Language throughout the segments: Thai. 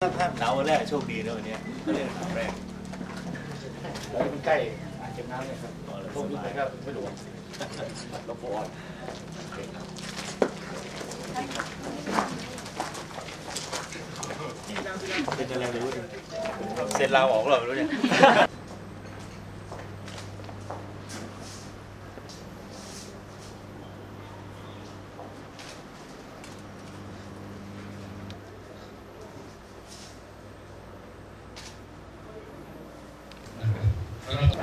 ถ้าหนาววันแรกโชคดีนะวันเนี้ยเขาเรียกหนาวแรกแล้วมันใกล้อ่างเก็บน้ำเนี่ยครับอ๋อแล้วพวกนี้สบายก็ไม่หลวงลบปอดเป็นอะไรไม่รู้เนี่ยเสร็จลาวออกหรอไม่รู้เนี่ย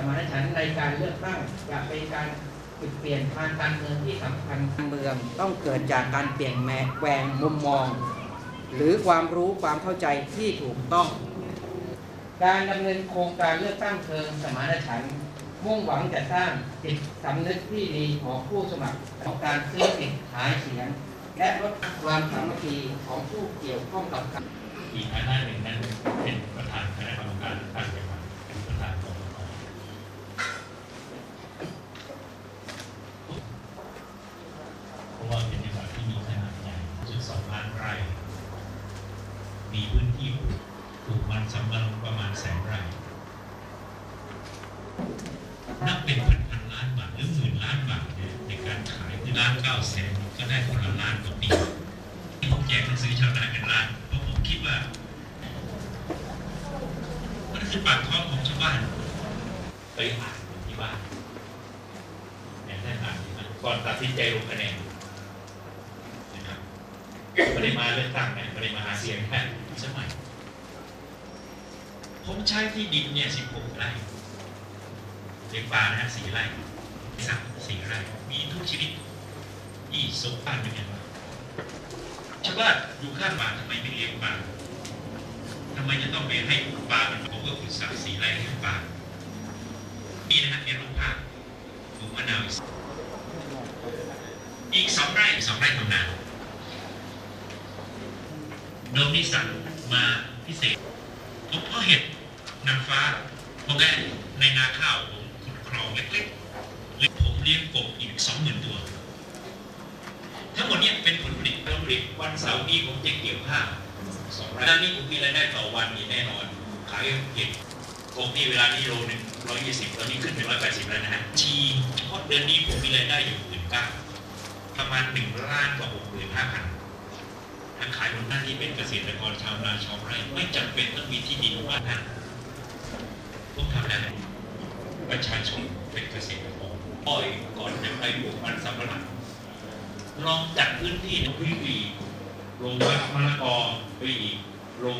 มานฉันท์ในการเลือกตั้งจะเป็นการจุดเปลี่ยนทางการเมืองที่สำคัญเมืองต้องเกิดจากการเปลี่ยนแปลงมุมมอง หรือความรู้ความเข้าใจที่ถูกต้อง การดำเนินโครงการเลือกตั้งเชิงสมานฉันท์มุ่งหวังจะสร้างจิตสำนึกที่ดีของผู้สมัครของการซื้อสิทธิ์ขายเสียง และลดความสามัคคีของผู้เกี่ยวข้องกับการอีกคณะหนึ่งนั้นเป็นประธานคณะกรรมการตั้งจังหวัดเป็นประธานกรกตเพราะว่าเป็นจังหวัดที่มีขนาดใหญ่จุดสองล้านไร่ มีพื้นที่ปลูกปลูกมันสำปะหลังประมาณแสนไร่นับเป็นพันพันล้านบาทหรือหมื่นล้านบาทเนี่ยในการขายคือล้านเก้าแสนก็ได้คนละล้านต่อปีที่ผมแจกหนังสือชาวนาเป็นล้านเพราะผมคิดว่ามันคือปากท้องของชาวบ้านไปอ่านอยู่ที่บ้านเนี่ยได้อ่านที่บ้านก่อนตัดสินใจลงคะแนนนะครับไม่ได้มาเลือกตั้งเนี่ยไม่ได้มาหาเสียงแค่ สมัย ผมใช้ที่ดินเนี่ย16ไร่เลี้ยงปลานะฮะสี่ไร่สักสี่ไร่ มีทุกชนิดที่สมบ้านเป็นไงบ้างชาวบ้านอยู่ข้างบ้าทำไมไม่เลี้ยงปลาทำไมจะต้องไปให้ปลามันผมก็ขุดสระสีไร่ให้ปลานี่นะฮะในรูปภาพปลูกมะนาวอีกสองไร่สองไร่ทำนา โดมนิสสันมาพิเศษผมเพาะเห็ดนางฟ้าผมได้ในนาข้าวผมขุดคลองเล็กๆหรือผมเลี้ยงกบอีกสองหมื่นตัว ทั้งหมดเนี้เป็นผลผลิตผลผลิตวันเสาร์นี้ผมจะเกี่ยวข้าวสองรายได้นี้ผมมีรายได้ต่อวันนี่แน่นอน ขายเห็ดผมมีเวลานี้โลหนึ่งร้อยยี่สิบตอนนี้ขึ้นเป็นร้อยแปดสิบแล้วนะฮะชีเฉพาะเดือนนี้ผมมีรายได้อยู่หมื่นเก้าประมาณหนึ่งล้านกว่าหกหมื่นห้าพัน ถ้าขายบนหน้าที่เป็นเกษตรกรชาวนาชาวไร่ไม่จำเป็นต้องมีที่ดินมากนะผมทำได้ประชาชนเป็นเกษตรกรอ้อยก่อนจะไปปลูกมันสำปะหลังลองจัดพื้นที่พื้นที่ลงวัดมะละกอไปอีกลง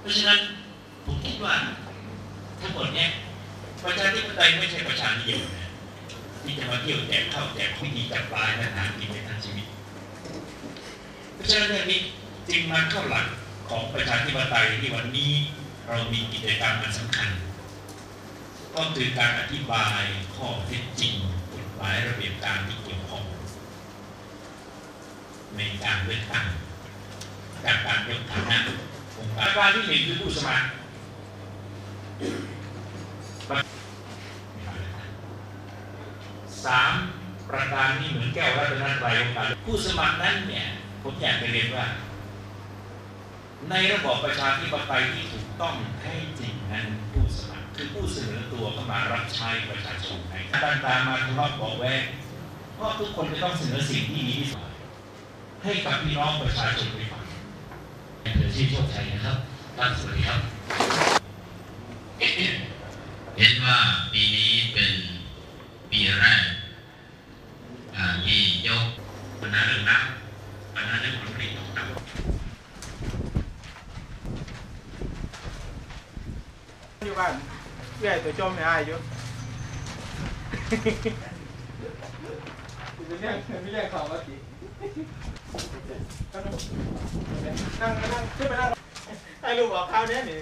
เพราะฉะนั้นผมคิดว่าทั้งหมดเนี้ยประชาธิปไตยไม่ใช่ประชานิยมนะที่จะมาเที่ยวแจกข้าวแจกวิธีจับปลาและหากินในทางชีวิต ฉะนั้นเรื่องนี้จึงมาเข้าหลักของประชาธิปไตยที่วันนี้เรามีกิจกรรมอันสำคัญ ก็คือการอธิบายข้อเท็จจริงกฎหมายระเบียบการที่เกี่ยวข้องในการเลือกตั้งจากการยกฐานะองค์การการที่หนึ่งคือผู้สมัครสามประการนี้เหมือนแก้วรัตนตรัยองค์การผู้สมัครนั้นเนี่ย ผมอยากไปเรียนว่า ในระบอบประชาธิปไตยที่ถูกต้องแท้จริงนั้นผู้สมัครคือผู้เสนอตัวเข้ามารับใช้ประชาชนในการตามมาทะเลาะบอกแวงเพราะทุกคนจะต้องเสนอสิ่งที่ดีที่สุดให้กับพี่น้องประชาชนไปฟังเดือชื่อโชคชัยนะครับท่านสวัสดีครับ เห็นว่าปีนี้เป็นปีแรกอ่าที่ยก ปัญหาเรื่องน้ำปัญหาเรื่องผลผลิตตกต่ำอยู่บ้านเรื่อยตัวจมไม่อายอยู่จะเรียกไม่เรียกเขาว่าสินั่งนั่งขึ้นไปนั่งให้ลูกบอกข้าวเนี้ยนี่